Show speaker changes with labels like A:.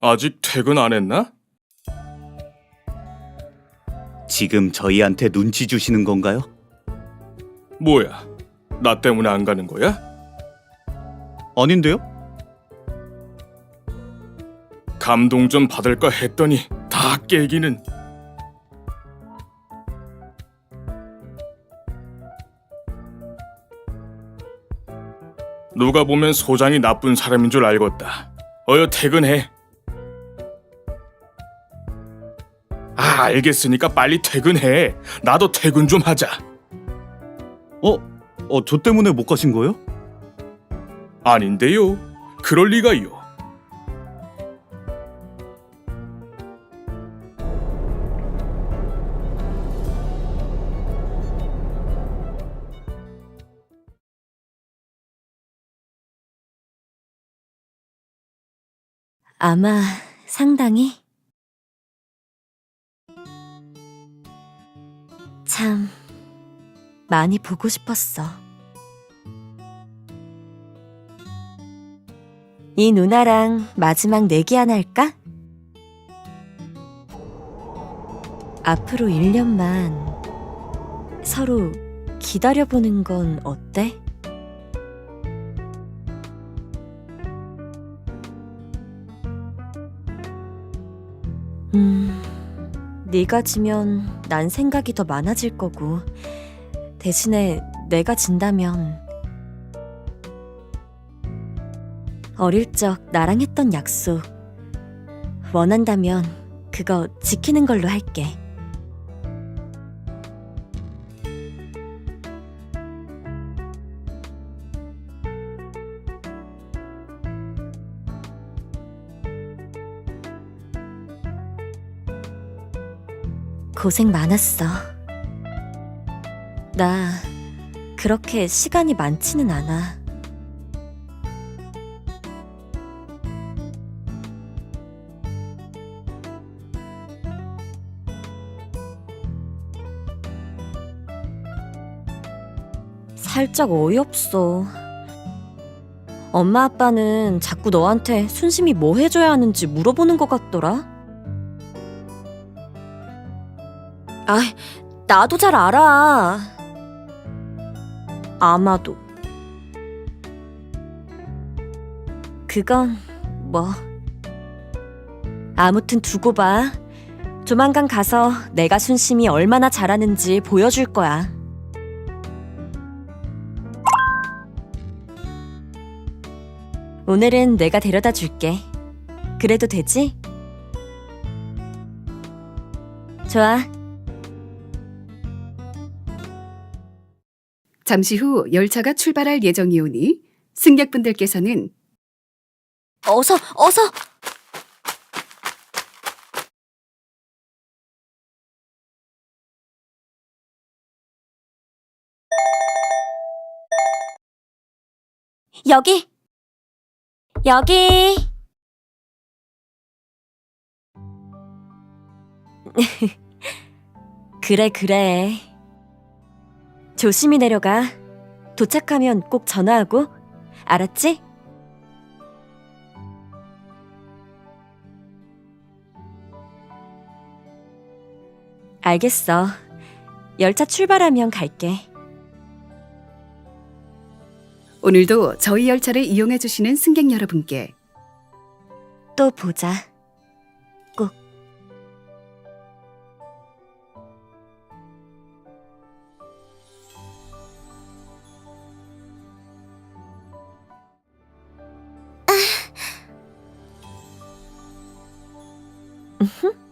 A: 아직 퇴근 안 했나?
B: 지금 저희한테 눈치 주시는 건가요?
A: 뭐야? 나 때문에 안 가는 거야?
B: 아닌데요?
A: 감동 좀 받을까 했더니 다 깨기는. 누가 보면 소장이 나쁜 사람인 줄 알겠다. 어여 퇴근해. 아, 알겠으니까 빨리 퇴근해. 나도 퇴근 좀 하자.
B: 어? 어, 저 때문에 못 가신 거예요?
A: 아닌데요. 그럴 리가요.
C: 아마 상당히 참 많이 보고 싶었어. 이 누나랑 마지막 내기 하나 할까? 앞으로 1년만 서로 기다려보는 건 어때? 음, 네가 지면 난 생각이 더 많아질 거고 대신에 내가 진다면 어릴 적 나랑 했던 약속 원한다면 그거 지키는 걸로 할게. 고생 많았어. 나 그렇게 시간이 많지는 않아. 살짝 어이없어. 엄마 아빠는 자꾸 너한테 순심히 뭐 해줘야 하는지 물어보는 것 같더라. 아, 나도 잘 알아. 아마도. 그건 뭐. 아무튼 두고 봐. 조만간 가서 내가 순심이 얼마나 잘하는지 보여줄 거야. 오늘은 내가 데려다 줄게. 그래도 되지? 좋아.
D: 잠시 후 열차가 출발할 예정이오니 승객분들께서는
C: 어서, 어서! 여기! 여기! 그래, 그래. 조심히 내려가. 도착하면 꼭 전화하고. 알았지? 알겠어. 열차 출발하면 갈게.
D: 오늘도 저희 열차를 이용해 주시는 승객 여러분께
C: 또 보자. 으흠.